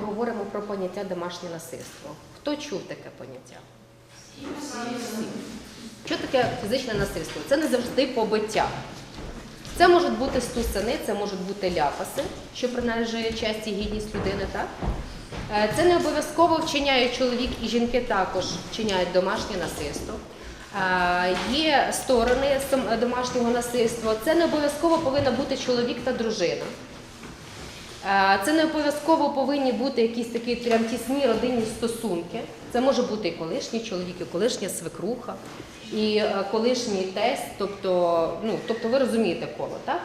говоримо про поняття домашнє насильство. Хто чув таке поняття? Всі. Що таке фізичне насильство? Це не завжди побиття. Це можуть бути стусани, це можуть бути ляпаси, що принижує честь і гідність людини, так? Е, Це не обов'язково вчиняють чоловік і жінки також вчиняють домашнє насильство. Е, Є сторони домашнього насильства. Це не обов'язково повинна бути чоловік та дружина. Е, Це не обов'язково повинні бути якісь такі прям тісні родинні стосунки. Це може бути і колишній чоловік, і колишня свекруха, і е, колишній тесть. Тобто, ну, тобто ви розумієте коло, так?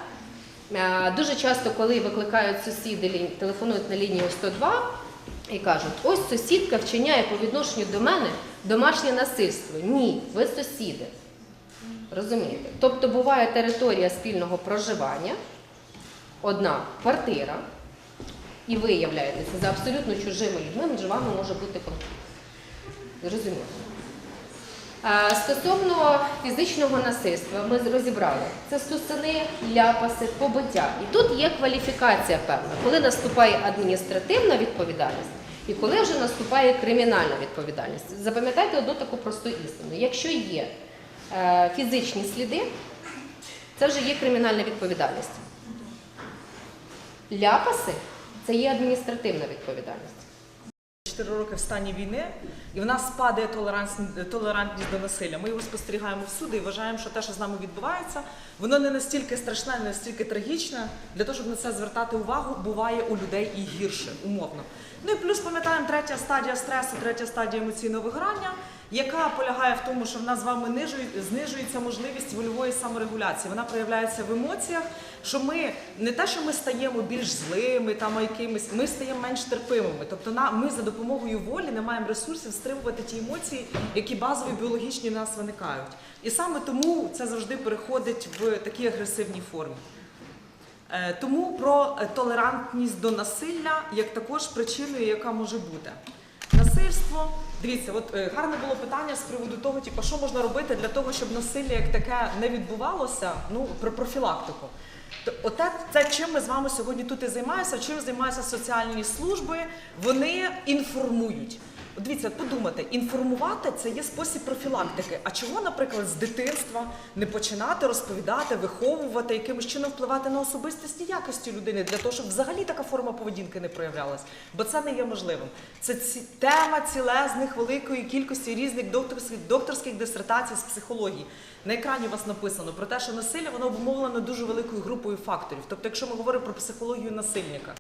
Е, Дуже часто, коли викликають сусіди, телефонують на лінію 102 і кажуть, ось сусідка вчиняє по відношенню до мене домашнє насильство. Ні, ви сусіди. Розумієте? Тобто буває територія спільного проживання, одна квартира, і ви являєтеся за абсолютно чужими людьми, між вами може бути конфлікт. Зрозуміло. Стосовно фізичного насильства, ми розібрали це стусани, ляпаси, побиття. І тут є кваліфікація певна, коли наступає адміністративна відповідальність і коли вже наступає кримінальна відповідальність. Запам'ятайте одну таку просту істину. Якщо є е, фізичні сліди, це вже є кримінальна відповідальність. Ляпаси це є адміністративна відповідальність. 4 роки в стані війни, і в нас падає толерантність до насилля. Ми його спостерігаємо всюди і вважаємо, що те, що з нами відбувається, воно не настільки страшне, не настільки трагічне. Для того, щоб на це звертати увагу, буває у людей і гірше, умовно. Ну і плюс пам'ятаємо третя стадія стресу, третя стадія емоційного вигорання, яка полягає в тому, що в нас з вами знижується можливість вольової саморегуляції. Вона проявляється в емоціях, що ми не те, що ми стаємо більш злими, там якимись, ми стаємо менш терпимими. Тобто ми за допомогою волі не маємо ресурсів стримувати ті емоції, які базові біологічні в нас виникають. І саме тому це завжди переходить в такій агресивній формі. Е, Тому про толерантність до насилля як також причиною, яка може бути. Насильство, дивіться, от е, гарне було питання з приводу того, типу, що можна робити для того, щоб насилля як таке не відбувалося, ну про профілактику. То оте це чим ми з вами сьогодні тут і займаємося, чим займаються соціальні служби, вони інформують. Дивіться, подумайте, інформувати це є спосіб профілактики. А чого, наприклад, з дитинства не починати розповідати, виховувати, якимось чином впливати на особистісні якості людини для того, щоб взагалі така форма поведінки не проявлялась? Бо це не є можливим. Це тема цілезних великої кількості різних докторських, докторських дисертацій з психології. На екрані у вас написано про те, що насилля воно обумовлено дуже великою групою факторів. Тобто, якщо ми говоримо про психологію насильника.